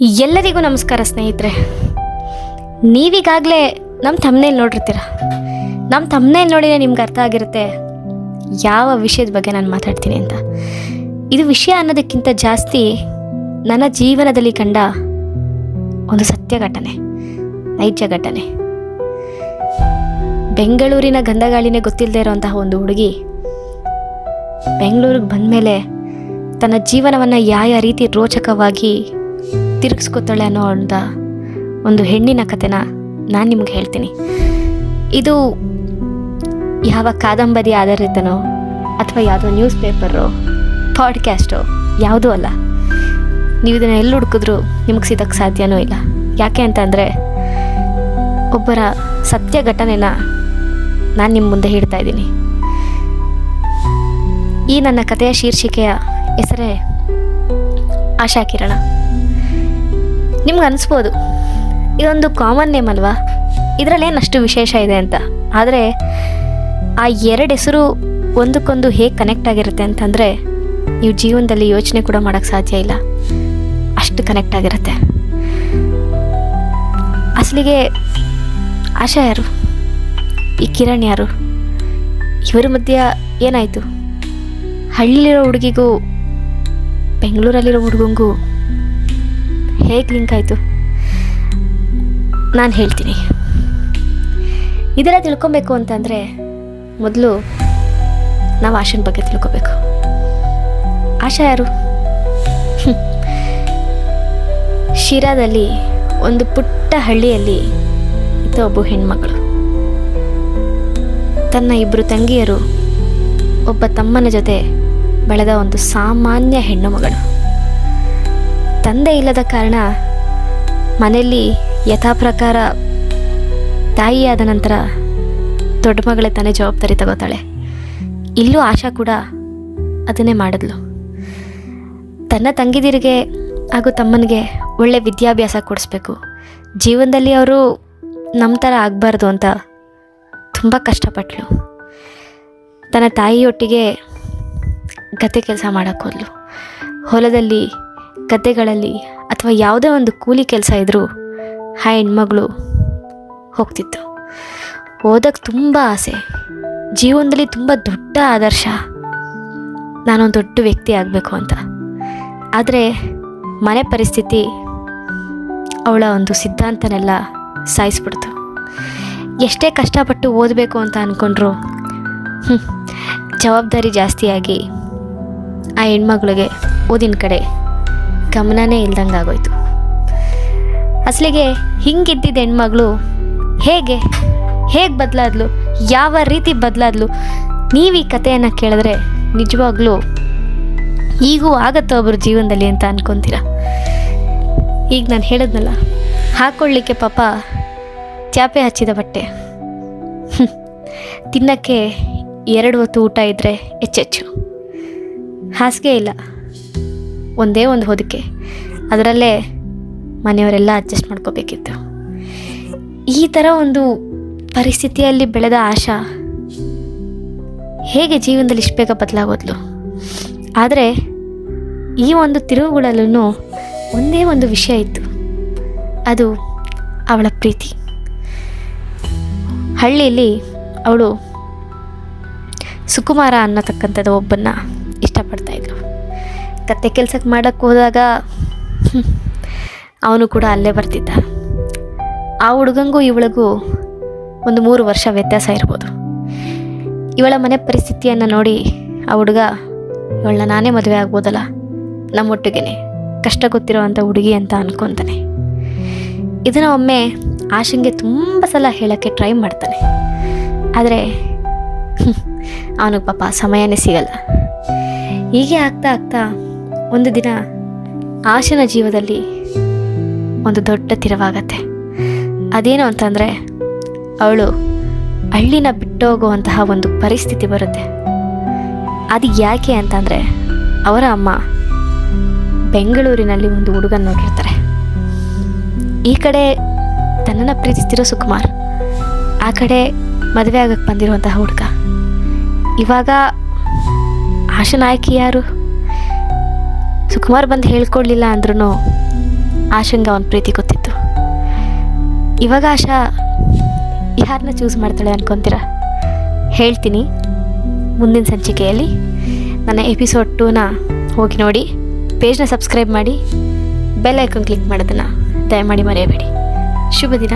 ಎಲ್ಲರಿಗೂ ನಮಸ್ಕಾರ ಸ್ನೇಹಿತರೆ. ನೀವೀಗಾಗಲೇ ನಮ್ಮ ತಮ್ಮನೇಲಿ ನೋಡಿರ್ತೀರ? ನಮ್ಮ ತಮ್ಮನೇಲಿ ನೋಡಿದರೆ ನಿಮ್ಗೆ ಅರ್ಥ ಆಗಿರುತ್ತೆ ಯಾವ ವಿಷಯದ ಬಗ್ಗೆ ನಾನು ಮಾತಾಡ್ತೀನಿ ಅಂತ. ಇದು ವಿಷಯ ಅನ್ನೋದಕ್ಕಿಂತ ಜಾಸ್ತಿ ನನ್ನ ಜೀವನದಲ್ಲಿ ಕಂಡ ಒಂದು ಸತ್ಯ ಘಟನೆ ನೈಜ ಘಟನೆ. ಬೆಂಗಳೂರಿನ ಗಂಧಗಾಳಿನೇ ಗೊತ್ತಿಲ್ಲದೆ ಇರೋಂತಹ ಒಂದು ಹುಡುಗಿ ಬೆಂಗಳೂರಿಗೆ ಬಂದಮೇಲೆ ತನ್ನ ಜೀವನವನ್ನು ಯಾವ ರೀತಿ ರೋಚಕವಾಗಿ ತಿರುಗಿಸ್ಕೊತಾಳೆ ಅನ್ನೋ ಅಂತ ಒಂದು ಹೆಣ್ಣಿನ ಕಥೆನ ನಾನು ನಿಮ್ಗೆ ಹೇಳ್ತೀನಿ. ಇದು ಯಾವ ಕಾದಂಬರಿ ಆಧಾರಿತನೋ ಅಥವಾ ಯಾವುದೋ ನ್ಯೂಸ್ ಪೇಪರು ಪಾಡ್ಕ್ಯಾಸ್ಟೋ ಯಾವುದೂ ಅಲ್ಲ. ನೀವು ಇದನ್ನು ಎಲ್ಲಿ ಹುಡುಕಿದ್ರೂ ನಿಮಗೆ ಸಿಗಕ್ಕೆ ಸಾಧ್ಯನೂ ಇಲ್ಲ. ಯಾಕೆ ಅಂತಂದರೆ ಒಬ್ಬರ ಸತ್ಯ ಘಟನೆನ ನಾನು ನಿಮ್ಮ ಮುಂದೆ ಹೇಳ್ತಾ ಇದ್ದೀನಿ. ಈ ನನ್ನ ಕಥೆಯ ಶೀರ್ಷಿಕೆಯ ಹೆಸರೇ ಆಶಾ ಕಿರಣ. ನಿಮ್ಗೆ ಅನಿಸ್ಬೋದು. ಇದೊಂದು ಕಾಮನ್ ನೇಮ್ ಅಲ್ವಾ? ಇದರಲ್ಲೇನು ಅಷ್ಟು ವಿಶೇಷ ಇದೆ ಅಂತ? ಆದರೆ ಆ ಎರಡು ಹೆಸರು ಒಂದಕ್ಕೊಂದು ಹೇಗೆ ಕನೆಕ್ಟ್ ಆಗಿರುತ್ತೆ ಅಂತಂದರೆ ನೀವು ಜೀವನದಲ್ಲಿ ಯೋಚನೆ ಕೂಡ ಮಾಡೋಕ್ಕೆ ಸಾಧ್ಯ ಇಲ್ಲ. ಅಷ್ಟು ಕನೆಕ್ಟ್ ಆಗಿರುತ್ತೆ. ಅಸಲಿಗೆ ಆಶಾ ಯಾರು? ಈ ಕಿರಣ್ ಯಾರು? ಇವರ ಮಧ್ಯ ಏನಾಯಿತು? ಹಳ್ಳಿಲಿರೋ ಹುಡುಗಿಗೂ, ಬೆಂಗಳೂರಲ್ಲಿರೋ ಹುಡುಗಂಗೂ ಹೇಗೆ ಲಿಂಕ್ ಆಯಿತು? ನಾನು ಹೇಳ್ತೀನಿ. ಇದೆಲ್ಲ ತಿಳ್ಕೊಬೇಕು ಅಂತಂದರೆ ಮೊದಲು ನಾವು ಆಶನ ಬಗ್ಗೆ ತಿಳ್ಕೊಬೇಕು. ಆಶಾ ಯಾರು? ಶಿರಾದಲ್ಲಿ ಒಂದು ಪುಟ್ಟ ಹಳ್ಳಿಯಲ್ಲಿ ಇದ್ದ ಒಬ್ಬ ಹೆಣ್ಮಗಳು. ತನ್ನ ಇಬ್ಬರು ತಂಗಿಯರು ಒಬ್ಬ ತಮ್ಮನ ಜೊತೆ ಬೆಳೆದ ಒಂದು ಸಾಮಾನ್ಯ ಹೆಣ್ಣು ಮಗಳು. ತಂದೆ ಇಲ್ಲದ ಕಾರಣ ಮನೆಯಲ್ಲಿ ಯಥಾಪ್ರಕಾರ ತಾಯಿಯಾದ ನಂತರ ದೊಡ್ಡ ಮಗಳೇ ತಾನೇ ಜವಾಬ್ದಾರಿ ತಗೋತಾಳೆ. ಇಲ್ಲೂ ಆಶಾ ಕೂಡ ಅದನ್ನೇ ಮಾಡಿದ್ಲು. ತನ್ನ ತಂಗಿದಿರಿಗೆ ಹಾಗೂ ತಮ್ಮನಿಗೆ ಒಳ್ಳೆ ವಿದ್ಯಾಭ್ಯಾಸ ಕೊಡಿಸ್ಬೇಕು. ಜೀವನದಲ್ಲಿ ಅವರು ನಮ್ಮ ಥರ ಆಗಬಾರ್ದು ಅಂತ ತುಂಬ ಕಷ್ಟಪಟ್ಟಳು ತನ್ನ ತಾಯಿಯೊಟ್ಟಿಗೆ ಗತೆ ಕೆಲಸ ಮಾಡೋಕ್ಕೋದ್ಲು ಹೊಲದಲ್ಲಿ ಗದ್ದೆಗಳಲ್ಲಿ ಅಥವಾ ಯಾವುದೇ ಒಂದು ಕೂಲಿ ಕೆಲಸ ಇದ್ದರೂ ಆ ಹೆಣ್ಮಗಳು ಹೋಗ್ತಿತ್ತು ಓದಕ್ಕೆ ತುಂಬ ಆಸೆ. ಜೀವನದಲ್ಲಿ ತುಂಬ ದೊಡ್ಡ ಆದರ್ಶ. ನಾನೊಂದು ದೊಡ್ಡ ವ್ಯಕ್ತಿ ಆಗಬೇಕು ಅಂತ. ಆದರೆ ಮನೆ ಪರಿಸ್ಥಿತಿ ಅವಳ ಒಂದು ಸಿದ್ಧಾಂತನೆಲ್ಲ ಸಾಯಿಸ್ಬಿಡ್ತು. ಎಷ್ಟೇ ಕಷ್ಟಪಟ್ಟು ಓದಬೇಕು ಅಂತ ಅಂದ್ಕೊಂಡ್ರು ಜವಾಬ್ದಾರಿ ಜಾಸ್ತಿಯಾಗಿ ಆ ಹೆಣ್ಮಗಳಿಗೆ ಓದಿನ ಕಡೆ ಗಮನನೇ ಇಲ್ದಂಗೆ ಆಗೋಯ್ತು. ಅಸಲಿಗೆ ಹಿಂಗಿದ್ದಿದ್ದ ಹೆಣ್ಮಗಳು ಹೇಗೆ ಹೇಗೆ ಬದಲಾದ್ಲು, ಯಾವ ರೀತಿ ಬದಲಾದ್ಲು, ನೀವು ಈ ಕಥೆಯನ್ನು ಕೇಳಿದ್ರೆ ನಿಜವಾಗ್ಲೂ ಈಗೂ ಆಗತ್ತೋ ಒಬ್ಬರು ಜೀವನದಲ್ಲಿ ಅಂತ ಅನ್ಕೊತೀರ? ಈಗ ನಾನು ಹೇಳಿದ್ನಲ್ಲ ಹಾಕ್ಕೊಳ್ಳಿಕ್ಕೆ ಪಾಪ ಚಾಪೆ ಹಚ್ಚಿದ ಬಟ್ಟೆ. ತಿನ್ನಕ್ಕೆ ಎರಡು ಹೊತ್ತು ಊಟ ಇದ್ದರೆ ಹೆಚ್ಚೆಚ್ಚು ಹಾಸಿಗೆ ಇಲ್ಲ. ಒಂದೇ ಒಂದು ಹೊದಿಕೆ. ಅದರಲ್ಲೇ ಮನೆಯವರೆಲ್ಲ ಅಡ್ಜಸ್ಟ್ ಮಾಡ್ಕೋಬೇಕಿತ್ತು. ಈ ಥರ ಒಂದು ಪರಿಸ್ಥಿತಿಯಲ್ಲಿ ಬೆಳೆದ ಆಶಾ ಹೇಗೆ ಜೀವನದಲ್ಲಿ ಇಷ್ಟು ಬೇಗ ಬದಲಾಗೋದ್ಲು? ಆದರೆ ಈ ಒಂದು ತಿರುವುಗಳಲ್ಲೂ ಒಂದೇ ಒಂದು ವಿಷಯ ಇತ್ತು. ಅದು ಅವಳ ಪ್ರೀತಿ. ಹಳ್ಳಿಯಲ್ಲಿ ಅವಳು ಸುಕುಮಾರ ಅನ್ನತಕ್ಕಂಥದ್ದು ಒಬ್ಬನ್ನ ಇಷ್ಟಪಡ್ತಾ ಇದ್ಲು ಕತ್ತೆ ಕೆಲ್ಸಕ್ಕೆ ಮಾಡೋಕ್ಕೆ ಹೋದಾಗ ಅವನು ಕೂಡ ಅಲ್ಲೇ ಬರ್ತಿದ್ದ. ಆ ಹುಡುಗಂಗೂ ಇವಳಿಗೂ ಒಂದು ಮೂರು ವರ್ಷ ವ್ಯತ್ಯಾಸ ಇರ್ಬೋದು. ಇವಳ ಮನೆ ಪರಿಸ್ಥಿತಿಯನ್ನು ನೋಡಿ ಆ ಹುಡುಗ, ಇವಳನ್ನ ನಾನೇ ಮದುವೆ ಆಗ್ಬೋದಲ್ಲ? ನಮ್ಮೊಟ್ಟಿಗೆನೆ. ಕಷ್ಟ ಗೊತ್ತಿರೋವಂಥ ಹುಡುಗಿ ಅಂತ ಅನ್ಕೊತಾನೆ. ಇದನ್ನು ಒಮ್ಮೆ ಆಶಂಗೆ ತುಂಬ ಸಲ ಹೇಳೋಕ್ಕೆ ಟ್ರೈ ಮಾಡ್ತಾನೆ. ಆದರೆ ಅವನಿಗೆ ಪಾಪ ಸಮಯನೇ ಸಿಗಲ್ಲ. ಹೀಗೆ ಆಗ್ತಾ ಆಗ್ತಾ ಒಂದು ದಿನ ಆಶನ ಜೀವದಲ್ಲಿ ಒಂದು ದೊಡ್ಡ ತಿರವಾಗತ್ತೆ. ಅದೇನು ಅಂತಂದರೆ ಅವಳು ಹಳ್ಳಿನ ಬಿಟ್ಟೋಗುವಂತಹ ಒಂದು ಪರಿಸ್ಥಿತಿ ಬರುತ್ತೆ. ಅದು ಯಾಕೆ ಅಂತಂದರೆ ಅವರ ಅಮ್ಮ ಬೆಂಗಳೂರಿನಲ್ಲಿ ಒಂದು ಹುಡುಗನ ನೋಡಿರ್ತಾರೆ. ಈ ಕಡೆ ತನ್ನನ್ನು ಪ್ರೀತಿಸ್ತಿರೋ ಸುಕುಮಾರ್, ಆ ಕಡೆ ಮದುವೆ ಆಗಕ್ಕೆ ಬಂದಿರುವಂತಹ ಹುಡುಗ. ಇವಾಗ ಆಶನಾಯಕಿ ಯಾರು? ಸುಕುಮಾರ್ ಬಂದು ಹೇಳ್ಕೊಡ್ಲಿಲ್ಲ ಅಂದ್ರೂ ಆಶಂಗೆ ಅವನ ಪ್ರೀತಿ ಗೊತ್ತಿತ್ತು. ಇವಾಗ ಆಶಾ ಯಾರನ್ನ ಚೂಸ್ ಮಾಡ್ತಾಳೆ ಅನ್ಕೊಂತೀರಾ? ಹೇಳ್ತೀನಿ. ಮುಂದಿನ ಸಂಚಿಕೆಯಲ್ಲಿ ನನ್ನ ಎಪಿಸೋಡ್ ಟೂನ ಹೋಗಿ ನೋಡಿ. ಪೇಜ್ನ ಸಬ್ಸ್ಕ್ರೈಬ್ ಮಾಡಿ ಬೆಲ್ ಐಕನ್ ಕ್ಲಿಕ್ ಮಾಡೋದನ್ನು ದಯಮಾಡಿ ಮರೆಯಬೇಡಿ. ಶುಭ ದಿನ.